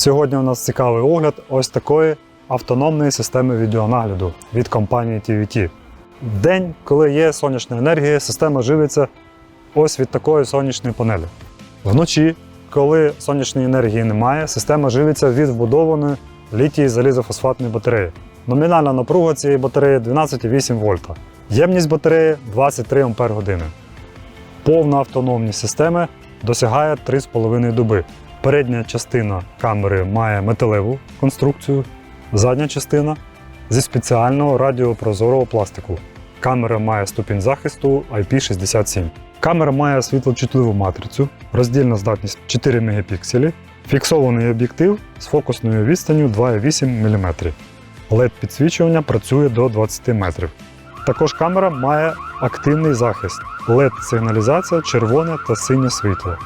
Сьогодні у нас цікавий огляд ось такої автономної системи відеонагляду від компанії TVT. В день, коли є сонячна енергія, система живиться ось від такої сонячної панелі. Вночі, коли сонячної енергії немає, система живиться від вбудованої літій залізофосфатної батареї. Номінальна напруга цієї батареї 12,8 вольта. Ємність батареї 23 Ампер години. Повна автономність системи досягає 3,5 доби. Передня частина камери має металеву конструкцію, задня частина зі спеціального радіопрозорого пластику. Камера має ступінь захисту IP67. Камера має світлочутливу матрицю, роздільна здатність 4 Мп, фіксований об'єктив з фокусною відстанню 2,8 мм. LED підсвічування працює до 20 метрів. Також камера має активний захист, LED-сигналізація, червоне та синє світло.